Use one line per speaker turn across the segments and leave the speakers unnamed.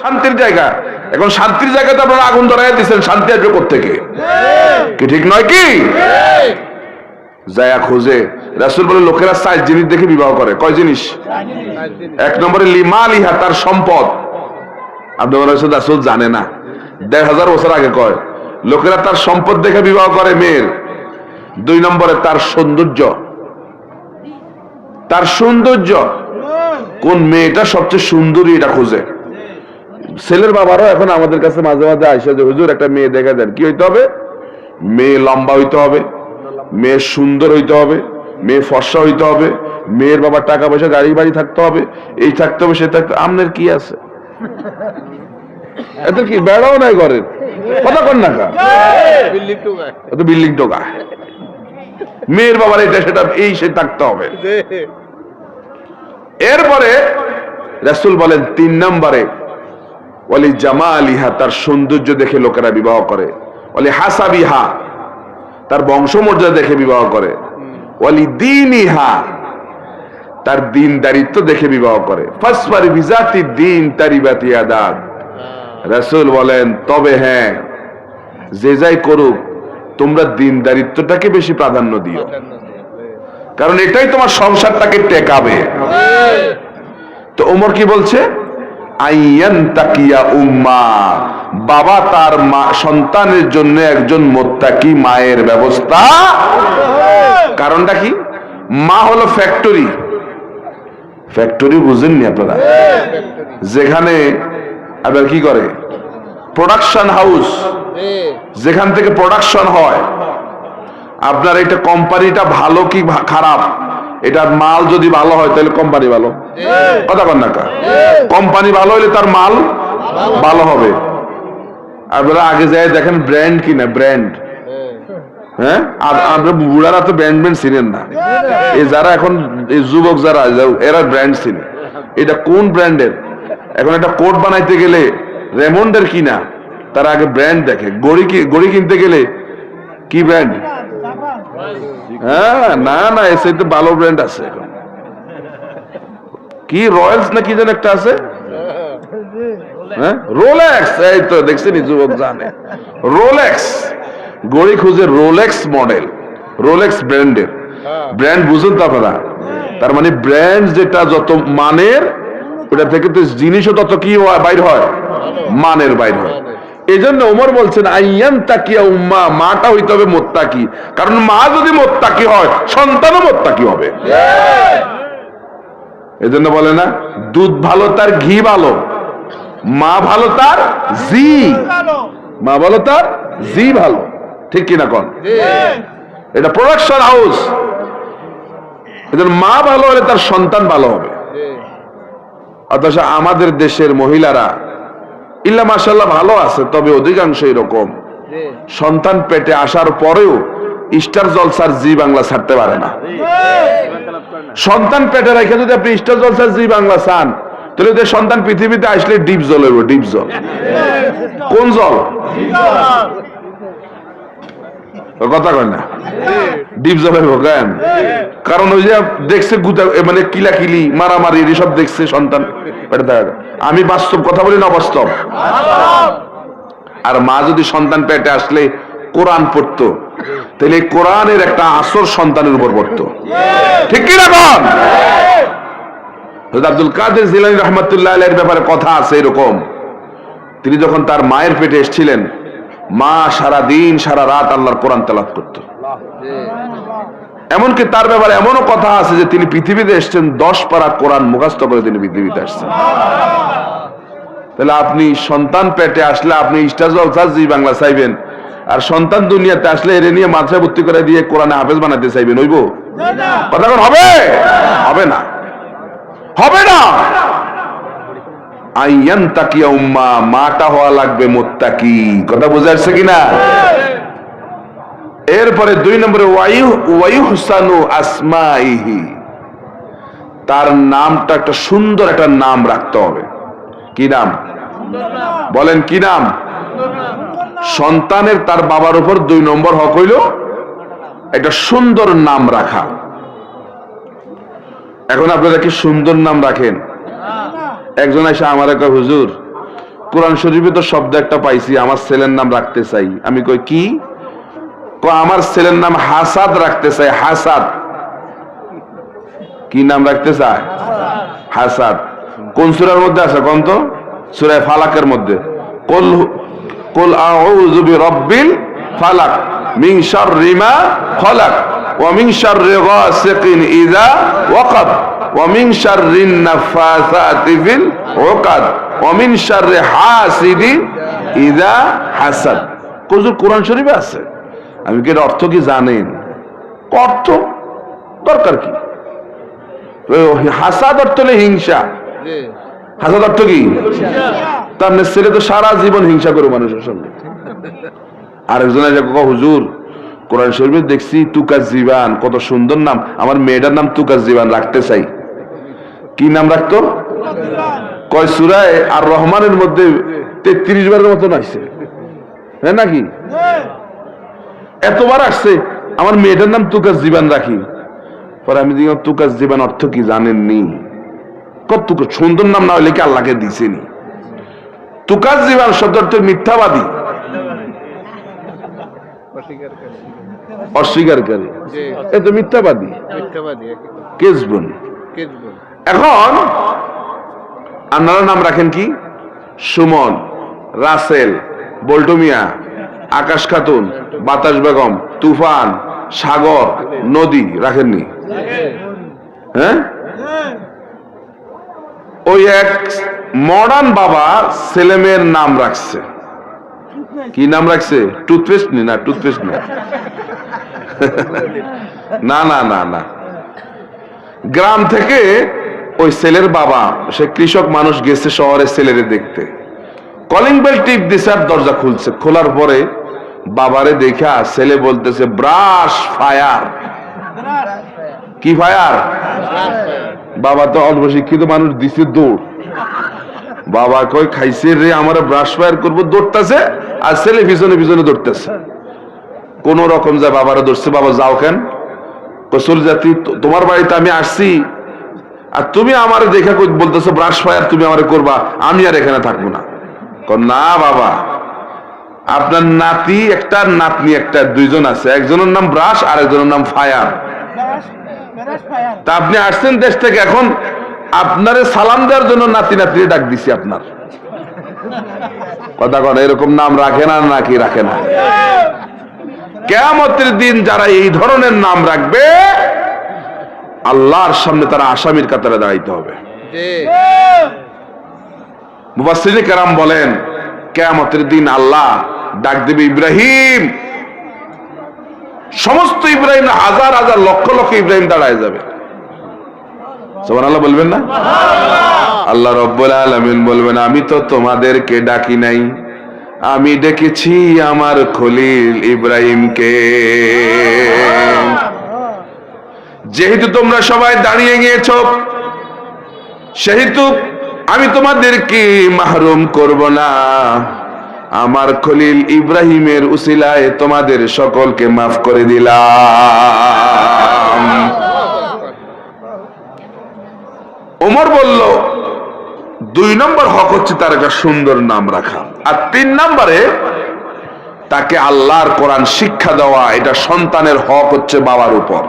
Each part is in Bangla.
শান্তির জায়গা। এখন শান্তির জায়গাতে আপনারা আগুন ধরাই দিচ্ছেন শান্তি আসবে থেকে কি ঠিক নয় কি? জায়া খোঁজে। রাসুল বলে, লোকেরা সাইজ জিনিস দেখে বিবাহ করে। কয় জিনিস? এক নম্বরে, লিমা লিহা, তার সম্পদ। আপনি রাসুল জানে না। দেড় হাজার বছর আগে কয়, লোকেরা তার সম্পদ দেখে বিবাহ করে মেয়ের। দুই নম্বরে, তার সৌন্দর্য। তার সৌন্দর্য। কোন মেয়েটা সবচেয়ে সুন্দরী এটা খুঁজে। ছেলের বাবারও এখন আমাদের কাছে মাঝে মাঝে আইসা যে হুজুর একটা মেয়ে দেখা দেন। কি হইতে হবে? মেয়ে লম্বা হইতে হবে মেয়ে সুন্দর হইতে হবে মেয়ে ফর্সা হইতে হবে মেয়ের বাবার টাকা পয়সা গাড়ি বাড়ি থাকতে হবে এই থাকতে হবে সে থাকতে আমনের কি আছে? এত কি বেড়াও নাই ঘরের? কথা কর না বিল্ডিং টোকা। মেয়ের বাবার এটা সেটা এই সে থাকতে হবে। এরপরে রাসুল বলেন তিন নম্বরে ওয়ালি জামা আলিহা তার সৌন্দর্য দেখে লোকেরা বিবাহ করে। ওয়ালি হাসাবিহা তার বংশমর্যাদা দেখে বিবাহ করে। ওয়ালি দিনিহা তার দিন দারিত্ব দেখে বিবাহ করে। ফাসফার বিজাতি দিন তারিবাতি আদাদ রাসূল বলেন তবে হ্যাঁ যে যাই করুক তোমরা দিন দারিত্বটাকে বেশি প্রাধান্য দিও। কারণ এটাই তোমার সংসারটাকে টেকাবে। তো ওমর কি বলছে? আইয়ান তাকিয়া উম্মা। বাবা তার মা সন্তানের জন্য একজন মোত্তাকি মায়ের ব্যবস্থা। কারণটা কি? মা হলো ফ্যাক্টরি। ফ্যাক্টরি বুঝেননি আপনারা? যেখানে আবার কি করে? Production house. যেখান থেকে প্রোডাকশন হয়। আপনার এটা কোম্পানিটা ভালো কি খারাপ? এটার মাল যদি ভালো হয় তাহলে কোম্পানি ভালো। কথা বল না কোম্পানি ভালো হলে তার মাল ভালো হবে। আপনারা আগে যায় দেখেন ব্র্যান্ড কিনা ব্র্যান্ড হ্যাঁ? আর আমরা বুড়ারা তো ব্র্যান্ড ব্র্যান্ড চিনেন না। এই যারা এখন এই যুবক যারা এরা ব্র্যান্ড চিনে। এটা কোন ব্র্যান্ডের এখন একটা কোট বানাইতে গেলে রেমন্ডের কিনা তারা আগে ব্র্যান্ড দেখে। গড়ি গড়ি কিনতে গেলে কি ব্র্যান্ড হ্যাঁ না না এসে তো ভালো ব্র্যান্ড আছে এখন। কি রয়্যালস না কি যেন একটা আছে? হ্যাঁ রোলেক্স এই তো দেখছেন যুবক জানে। রোলেক্স গড়ি খুঁজে রোলেক্স মডেল রোলেক্স ব্র্যান্ডের ব্র্যান্ড বুঝুন তো আপনারা? তার মানে ব্র্যান্ড যেটা যত মানের ওটা থেকে তো জিনিসও তত কি বাইর হয়? মানের। বাইর হয়। এই জন্য ওমর বলছেন আইয়ান তাকিয়া উম্মা মাটা হইতে হবে মোত্তাকি। কারণ মা যদি মোত্তাকি হয়, সন্তানও মোত্তাকি হবে। এই জন্য বলে না, দুধ ভালো তার, ঘি ভালো। মা ভালো তার, জি। মা ভালো তার, জি ভালো। ঠিক কিনা কন? এটা প্রোডাকশন হাউস এদের মা ভালো হলে তার সন্তান ভালো হবে। অথচ আমাদের দেশের মহিলারা ইল্লা মাসাল্লাহ ভালো আছে তবে অধিকাংশ এরকম। সন্তান পেটে আসার পরেও স্টার জলসার জি বাংলা ছাড়তে পারে না। সন্তান পেটে রেখে যদি আপনি স্টার জলসার জি বাংলা চান তাহলে ওদের সন্তান পৃথিবীতে আসলে ডিপ জল হইব ডিপ জল। কোন জল। কথা কয় না? ডিপ জল হইব কেন কারণ ওই যে দেখছে গুতা মানে কিলাকিলি, মারামারি এসব দেখছে সন্তান। আমি বাস্তব কথা বলি না বাস্তব আর মা যদি সন্তান পেটে আসলে কোরআন পড়তো, তাহলে কোরআনের একটা আসর সন্তানের উপর পড়তো। ঠিক কি রকম আব্দুল কাদের জিলানি রহমতুল্লাহ ব্যাপারে কথা আছে এরকম। তিনি যখন তার মায়ের পেটে এসেছিলেন মা সারা দিন, সারা রাত আল্লাহর কোরআন তেলাত করত। এমনকি তার ব্যাপারে এমনও কথা আছে যে তিনি পৃথিবীতে এসেছেন, দশ পারা কোরআন মুখস্থ করে তিনি পৃথিবীতে আসছেন। তাহলে আপনি সন্তান পেটে আসলে আপনি বাংলা চাইবেন, আর সন্তান দুনিয়াতে আসলে এর নিয়ে মাথায় ভর্তি করে দিয়ে কোরআনে হাফেজ বানাতে চাইবেন, হইব? কথা হবে? হবে না। হবে না। আইয়ান তাকিয়া উম্মা, মাটা হওয়া লাগবে মোত্তাকি। কথা বুঝে আসছে কিনা? এরপরে দুই নম্বরে ওয়ায়ু ওয়ায়ু হুসানু আসমাইহি। তার নামটা একটা সুন্দর একটা নাম রাখতে হবে। কি নাম? বলেন কি নাম? সন্তানের তার বাবার উপর দুই নম্বর হক হইল একটা সুন্দর নাম রাখা। এখন আপনারা কি সুন্দর নাম রাখেন? একজন এসে আমার একটা হুজুর, কোরআন শরীফে তো শব্দ একটা পাইছি, আমার ছেলের নাম রাখতে চাই। আমি কই, কি? আমার ছেলের নাম হাসাদ রাখতে চাই, হাসাদ। কি নাম রাখতে চায়? হাসাদ। কোন সুরার মধ্যে আছে কোন তো? সুরায় ফালাকের মধ্যে। কুল কুল আউযু বিরাব্বিল ফালাক মিন শাররি মা খলাক ওয়া মিন শাররি গাসিকিন ইযা ওয়াকাব। ওয়া মিন শাররিন নাফাসাতি ফিল উকাদ ওয়া শাররি হাসিদিন ইযা হাসাদ কুজুর কোরআন শরীফে আছে। আমি কি এর অর্থ কি জানেন অর্থ দরকার কি? হাসাদ অর্থ হলো হিংসা। হাসাদ অর্থ কি? তার মানে ছেলে তো সারা জীবন হিংসা করে মানুষের সঙ্গে। আরেকজন হুজুর কোরআন শরীফে দেখছি তুকার জীবান কত সুন্দর নাম। আমার মেয়েটার নাম তুকার জীবান রাখতে চাই। কি নাম রাখতো? কয় সুরায় আর রহমানের মধ্যে তেত্রিশ বারের মতন আসছে হ্যাঁ নাকি? এতবার আসছে আমার মেয়েটার নাম তুকার জীবান রাখি। পরে আমি দেখলাম তুকার জীবান অর্থ কি জানেননি। কত সুন্দর নাম না হলে কি আল্লাহকে দিছেনি? তুকার জীবান শব্দ অর্থ মিথ্যাবাদী। অস্বীকারী। এ তো মিথ্যাবাদী। কেসবন এখন আপনারা নাম রাখেন কি? সুমন, রাসেল, বল্টমিয়া, আকাশ খাতুন, বাতাস বেগম, তুফান, সাগর, নদী রাখেননি। হ্যাঁ? ওই এক মডার্ন বাবা ছেলেমেয়ের নাম রাখছে। কি নাম রাখছে? টুথপেস্ট নি না, টুথপেস্ট না। না না না না। গ্রাম থেকে ওই ছেলের বাবা, সে কৃষক মানুষ গেছে শহরে ছেলেরে দেখতে। কলিং বেল টিপ দিছে আর দরজা খুলছে। খোলার পরে বাবারে দেখা ছেলে বলতেছে, ব্রাশ ফায়ার। কি ফায়ার? বাবা তো অল্প শিক্ষিত মানুষ, দিছে দৌড়। বাবা কই খাইছে রে, আমার ব্রাশ ফায়ার করব। দৌড়তেছে আর ছেলে পিছনে পিছনে দৌড়তেছে। কোন রকম যা বাবারা ধরছে, বাবা, যাও কেন? কসুল জাতি তোমার বাড়িতে আমি আসছি। আর তুমি আমার দেখে বলতেছো ব্রাশ ফায়ার তুমি আমার করবা, আমি আর এখানে থাকব না। না, বাবা। আপনার নাতি, একটা নাতনি, একটা, দুইজন আছে। একজনের নাম ব্রাশ আর একজনের নাম ফায়ার তা আপনি আসছেন দেশ থেকে, এখন আপনারে সালাম দেওয়ার জন্য নাতি নাতি ডাক দিছি আপনার। কথা কথা এরকম নাম রাখে না, নাকি রাখে না? কেয়ামতের দিন যারা এই ধরনের নাম রাখবে আল্লাহর সামনে তারা আসামির কাতারে দাঁড়াইতে হবে। মুবাসিনী কেরাম বলেন কেয়ামতের দিন আল্লাহ ডাক দেবে ইব্রাহিম। সমস্ত ইব্রাহিম হাজার হাজার লক্ষ লক্ষ ইব্রাহিম দাঁড়ায় যাবে। সোমান আল্লাহ বলবেন না? আল্লাহ রব্বুল আলমিন বলবেন আমি তো তোমাদেরকে ডাকি নাই। আমি ডেকেছি আমার খলিল ইব্রাহিমকে। যেহেতু তোমরা সবাই দাঁড়িয়ে গিয়েছ, সেহেতু আমি তোমাদেরকে মাহরুম করব না। আমার খলিল ইব্রাহিমের উসিলায় তোমাদের সকলকে মাফ করে দিলাম। ওমর বলল, দুই নম্বর হক হচ্ছে তার একটা সুন্দর নাম রাখা। আর তিন নম্বরে তাকে আল্লাহর কোরআন শিক্ষা দেওয়া, এটা সন্তানের হক হচ্ছে বাবার উপর।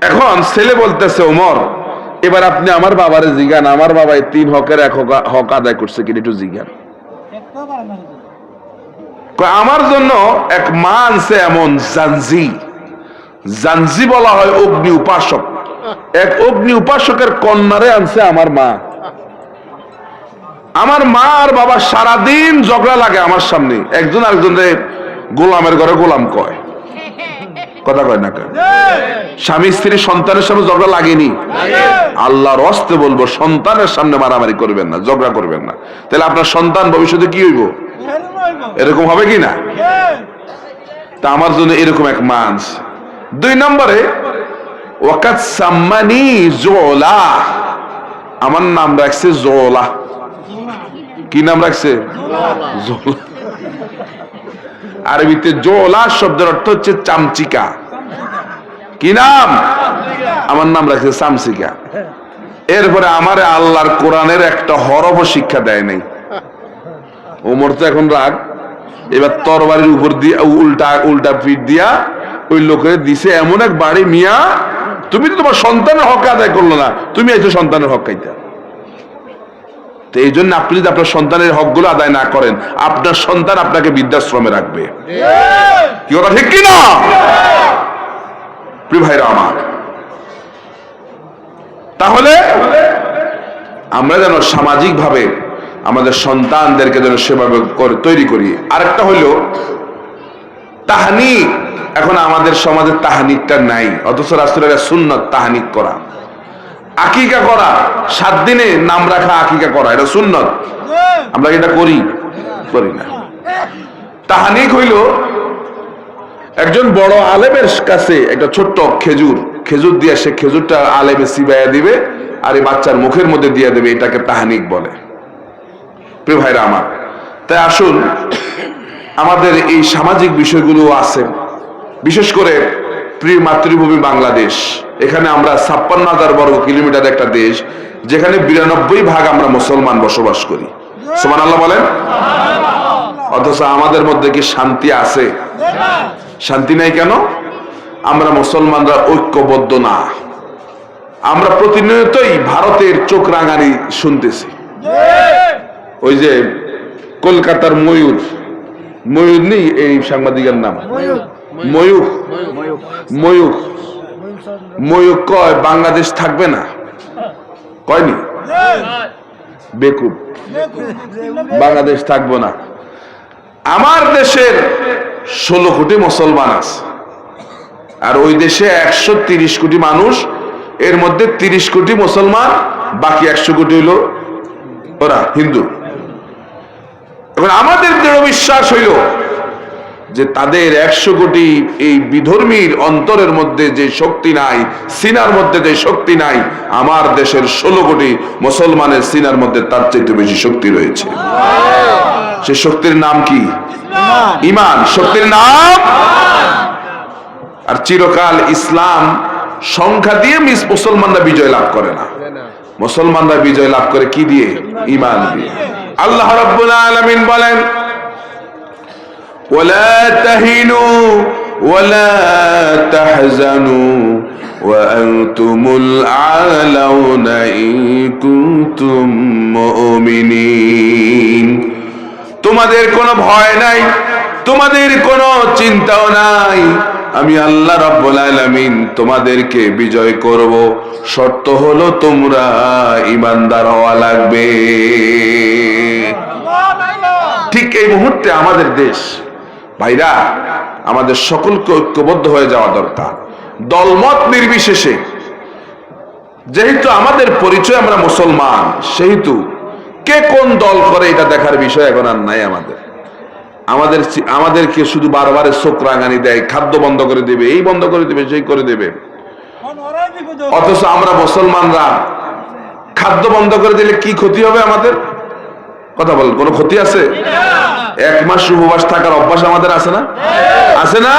এখন ছেলে বলতেছে, ওমর, এবার আপনি আমার বাবারে জিগান, আমার বাবা তিন হকের এক হক- হক আদায় করছে কিনা একটু জিগান। আমার জন্য এক মা আনছে এমন জানজি। জানজি বলা হয় অগ্নি উপাসক। এক অগ্নি উপাসকের কন্যারে আনছে আমার মা। আমার মা আর বাবা সারাদিন ঝগড়া লাগে আমার সামনে। একজন আরেকজনের গোলামের ঘরে গোলাম কয়। কথা কয় না স্বামী স্ত্রী সন্তানের সামনে ঝগড়া লাগেনি? আল্লাহর অস্তে বলব, সন্তানের সামনে মারামারি করবেন না, ঝগড়া করবেন না। তাহলে আপনার সন্তান ভবিষ্যতে কি হইব? এরকম হবে কি না? তা আমার জন্য এরকম এক মানস। দুই নম্বরে ওয়াকাত সাম্মানি জোলা। আমার নাম রাখছে জোলা। কি নাম রাখছে? জোলা। আরবিতে জোলা শব্দের অর্থ হচ্ছে চামচিকা। কি নাম? আমার নাম রাখছে চামচিকা। এরপরে আমার আল্লাহর কোরআনের একটা হরফ শিক্ষা দেয় নাই। ওমর তো এখন রাগ। এবার তরবারির উপর দিয়ে, উল্টা উল্টা পিঠ দিয়া ওই লোকের দিছে এমন এক বাড়ি, মিয়া, তুমি তো তোমার সন্তানের হক আদায় করল না। তুমি এসে সন্তানের হক খাইতা। তো এই জন্য আপনি যদি আপনার সন্তানের হকগুলো আদায় না করেন আপনার সন্তান আপনাকে বৃদ্ধাশ্রমে রাখবে। কি কথা ঠিক কিনা? প্রিয় ভাইরা আমার তাহলে আমরা যেন সামাজিক ভাবে আমাদের সন্তানদেরকে যেন সেভাবে তৈরি করি। আরেকটা হইল তাহানিক। এখন আমাদের সমাজে তাহানিকটা নাই অথচ রাষ্ট্রের সুন্নত তাহানিক করা। আকিকা করা, সাত দিনে নাম রাখা আকিকা করা, এটা সুন্নত। আমরা এটা করি? করি না। তাহানিক হইল, একজন বড় আলেমের কাছে একটা ছোট্ট খেজুর খেজুর দিয়ে সে খেজুরটা আলেমে সিবাইয়া দিবে, আর এই বাচ্চার মুখের মধ্যে দিয়ে দেবে, এটাকে তাহানিক বলে। প্রিয় ভাইরা আমার, তাই আসুন, আমাদের এই সামাজিক বিষয়গুলো আছে। বিশেষ করে প্রিয় মাতৃভূমি বাংলাদেশ। এখানে আমরা ছাপ্পান্ন হাজার বর্গ কিলোমিটার একটা দেশ, যেখানে বিরানব্বই ভাগ আমরা মুসলমান বসবাস করি। সোমান আল্লাহ বলেন? অথচ আমাদের মধ্যে কি শান্তি আছে? শান্তি নাই কেন? আমরা মুসলমানরা ঐক্যবদ্ধ না। আমরা প্রতিনিয়তই ভারতের চোখ রাঙানি শুনতেছি। ওই যে কলকাতার ময়ূর। ময়ূর নেই এই সাংবাদিকের নাম? ময়ূর। ময়ূর। ময়ূর। কয়? বাংলাদেশ থাকবে না। কয়নি? বেকুব। বাংলাদেশ থাকব না। আমার দেশের ষোলো কোটি মুসলমান আছে। আর ওই দেশে একশো তিরিশ কোটি মানুষ এর মধ্যে তিরিশ কোটি মুসলমান বাকি একশো কোটি হইল ওরা হিন্দু। এখন আমাদের দৃঢ় বিশ্বাস হইল যে তাদের একশো কোটি এই বিধর্মীর অন্তরের মধ্যে যে শক্তি নাই, সিনার মধ্যে যে শক্তি নাই, আমার দেশের ষোলো কোটি মুসলমানের সিনার মধ্যে তার চাইতে বেশি শক্তি রয়েছে। সে শক্তির নাম কি? ইমান। শক্তির নাম? আর চিরকাল ইসলাম সংখ্যা দিয়ে মিস মুসলমানরা বিজয় লাভ করে না। মুসলমানরা বিজয় লাভ করে কি দিয়ে? ইমান দিয়ে। আল্লাহ রাব্বুল আলামিন বলেন ولا تهنوا ولا تحزنوا وأنتم الأعلون إن كنتم مؤمنين তোমাদের কোনো ভয় নাই তোমাদের কোনো চিন্তাও নাই আমি আল্লাহ রাব্বুল আলামিন তোমাদেরকে বিজয় করব শর্ত হলো তোমরা ইমানদার হওয়া লাগবে ঠিক এই মুহূর্তে আমাদের দেশ ভাইরা, আমাদের সকলকে ঐক্যবদ্ধ হয়ে যাওয়া দরকার। দলমত নির্বিশেষে। যেহেতু আমাদের পরিচয় আমরা মুসলমান, সেহেতু কে কোন দল করে এটা দেখার বিষয় এখন আর নাই আমাদের। আমাদের আমাদেরকে শুধু বারবার চোখ রাঙানি দেয়, খাদ্য বন্ধ করে দেবে, এই বন্ধ করে দেবে, সেই করে দেবে। অথচ আমরা মুসলমানরা খাদ্য বন্ধ করে দিলে কি ক্ষতি হবে আমাদের? কথা বলেন কোনো ক্ষতি আছে? এক মাস উপবাস থাকার অভ্যাস আমাদের আছে না? আছে। না?